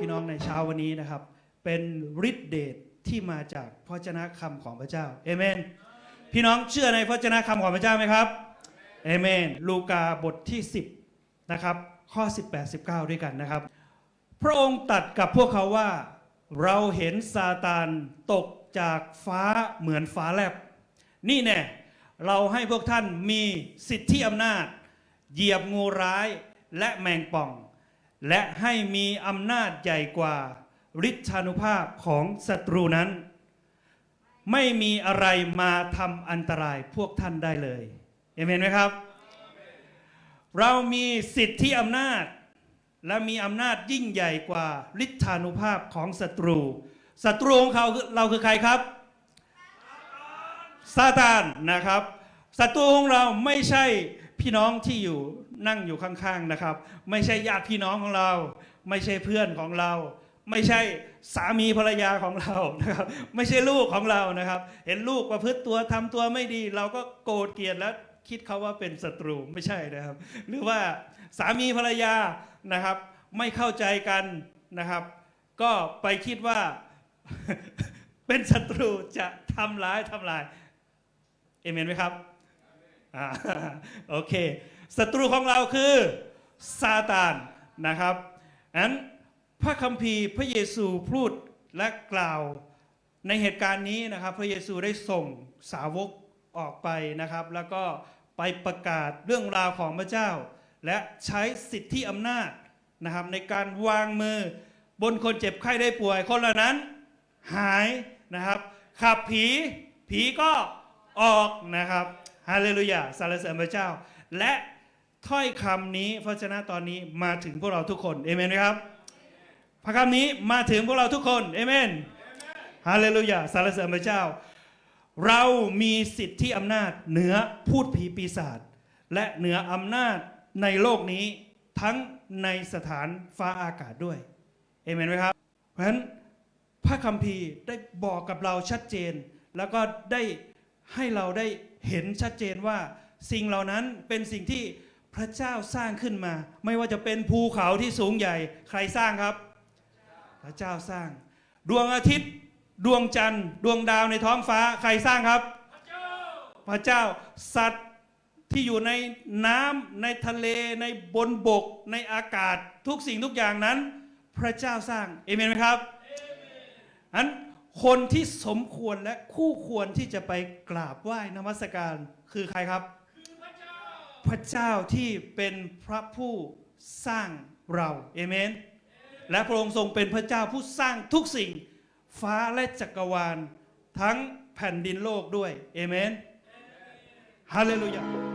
พี่น้องในเช้าวันนี้นะครับ เป็นฤทธิเดชที่มาจากพระเจนะคำของพระเจ้าเอเมน พี่น้องเชื่อในพระเจนะคำของพระเจ้าไหมครับเอเมน ลูกาบทที่ 10 นะครับ ข้อ 18 19 ด้วยกันนะครับ พระองค์ตัดกับพวกเขาว่า เราเห็นซาตานตกจากฟ้าเหมือนฟ้าแลบ นี่แน่เราให้พวกท่านมีสิทธิอำนาจ เหยียบงูร้ายและแมงป่อง และให้มีอำนาจใหญ่กว่าฤทธานุภาพของศัตรูนั้น ไม่มีอะไรมาทำอันตรายพวกท่านได้เลยเอเมนไหมครับ เรามีสิทธิอำนาจ และมีอำนาจยิ่งใหญ่กว่าฤทธานุภาพของศัตรูศัตรูของเขาคือเราคือใครครับซาตานนะครับศัตรูของเราไม่ใช่ พี่น้องที่อยู่นั่งอยู่ข้างๆนะครับ ไม่ใช่ญาติพี่น้องของเรา ไม่ใช่เพื่อนของเรา ไม่ใช่สามีภรรยาของเรานะครับ ไม่ใช่ลูกของเรานะครับ เห็นลูกประพฤติตัวทำตัวไม่ดี เราก็โกรธเกลียดแล้วคิดเขาว่าเป็นศัตรูไม่ใช่นะครับ หรือว่าสามีภรรยานะครับ ไม่เข้าใจกันนะครับ ก็ไปคิดว่าเป็นศัตรูจะทำร้ายทำลายเอเมนไหมครับ อ่าโอเคศัตรูของเราคือซาตานนะครับอันพระคัมภีร์พระเยซูพูดและกล่าวในเหตุการณ์นี้นะครับ พระเยซูได้ส่งสาวกออกไปนะครับ แล้วก็ไปประกาศเรื่องราวของพระเจ้า และใช้สิทธิอำนาจนะครับ ในการวางมือบนคนเจ็บไข้ได้ป่วย คนเหล่านั้นหายนะครับ ขับผีผีก็ออกนะครับ ฮาเลลูยาสรรเสริญพระเจ้า และถ้อยคำนี้พระชนะตอนนี้มาถึงพวกเราทุกคนเอเมนไหมครับพระคำนี้มาถึงพวกเราทุกคนเอเมนฮาเลลูยาสรรเสริญพระเจ้า เรามีสิทธิอำนาจเหนือพูดผีปีศาจและเหนืออำนาจในโลกนี้ทั้งในสถานฟ้าอากาศด้วยเอเมนไหมครับ เพราะฉะนั้นพระคัมภีร์ได้บอกกับเราชัดเจน แล้วก็ได้ให้เราได้เห็นชัดเจนว่าสิ่งเหล่านั้นเป็นสิ่งที่พระเจ้าสร้างขึ้นมา ไม่ว่าจะเป็นภูเขาที่สูงใหญ่ ใครสร้างครับ พระเจ้าสร้าง ดวงอาทิตย์ ดวงจันทร์ ดวงดาวในท้องฟ้าใครสร้างครับ พระเจ้าสัตว์ที่อยู่ในน้ำในทะเลในบนบก ในอากาศทุกสิ่งทุกอย่างนั้น พระเจ้าสร้างเอเมนไหมครับอัน คนที่สมควรและคู่ควรที่จะไปกราบไหว้นมัสการคือใครครับ พระเจ้าที่เป็นพระผู้สร้างเราเอเมน และพระองค์ทรงเป็นพระเจ้าผู้สร้างทุกสิ่ง ฟ้าและจักรวาล ทั้งแผ่นดินโลกด้วยเอเมนฮาเลลูยา